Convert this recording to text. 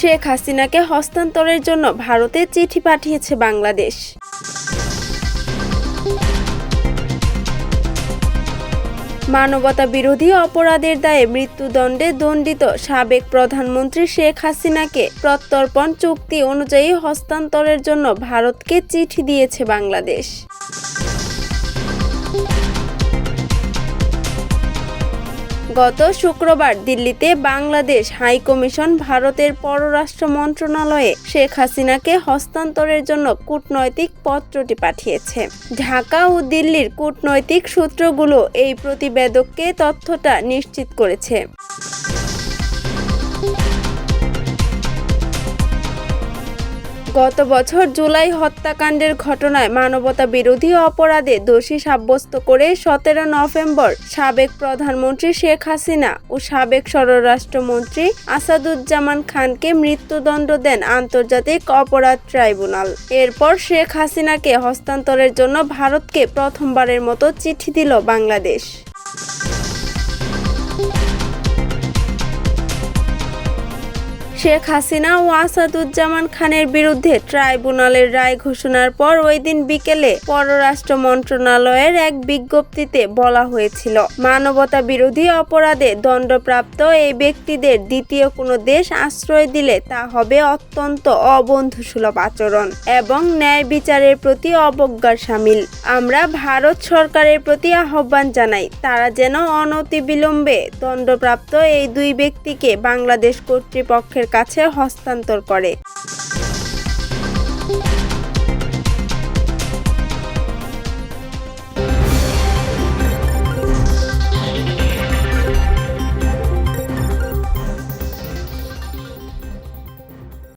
শেখ হাসিনাকে হস্তান্তরের জন্য ভারতে চিঠি পাঠিয়েছে বাংলাদেশ। মানবতা বিরোধী অপরাধের দায়ে মৃত্যুদণ্ডে দণ্ডিত সাবেক প্রধানমন্ত্রী শেখ হাসিনাকে প্রত্যর্পণ চুক্তি অনুযায়ী হস্তান্তরের জন্য ভারতকে চিঠি দিয়েছে বাংলাদেশ। গত শুক্রবার দিল্লিতে বাংলাদেশ হাই কমিশন ভারতের পররাষ্ট্র মন্ত্রণালয়ে শেখ হাসিনাকে হস্তান্তরের জন্য কূটনৈতিক পত্রটি পাঠিয়েছে। ঢাকা ও দিল্লির কূটনৈতিক সূত্রগুলো এই প্রতিবেদককে তথ্যটা নিশ্চিত করেছে। গত বছর জুলাই হত্যাকাণ্ডের ঘটনায় মানবতা বিরোধী অপরাধে দোষী সাব্যস্ত করে সতেরো নভেম্বর সাবেক প্রধানমন্ত্রী শেখ হাসিনা ও সাবেক স্বরাষ্ট্রমন্ত্রী আসাদুজ্জামান খানকে মৃত্যুদণ্ড দেন আন্তর্জাতিক অপরাধ ট্রাইব্যুনাল। এরপর শেখ হাসিনাকে হস্তান্তরের জন্য ভারতকে প্রথমবারের মতো চিঠি দিল বাংলাদেশ। শেখ হাসিনা ও আসাদুজ্জামান খানের বিরুদ্ধে ট্রাইব্যুনালের রায় ঘোষণার পর ওই দিন বিকেলে পররাষ্ট্র মন্ত্রণালয়ের এক বিজ্ঞপ্তিতে বলা হয়েছিল, মানবতা বিরোধী অপরাধে দণ্ডপ্রাপ্ত এই ব্যক্তিদের দ্বিতীয় কোনো দেশ আশ্রয় দিলে তা হবে অত্যন্ত অবন্ধুসুলভ আচরণ এবং ন্যায় বিচারের প্রতি অবজ্ঞার সামিল। আমরা ভারত সরকারের প্রতি আহ্বান জানাই, তারা যেন অনতিবিলম্বে দণ্ডপ্রাপ্ত এই দুই ব্যক্তিকে বাংলাদেশ কর্তৃপক্ষের কাছে হস্তান্তর করে।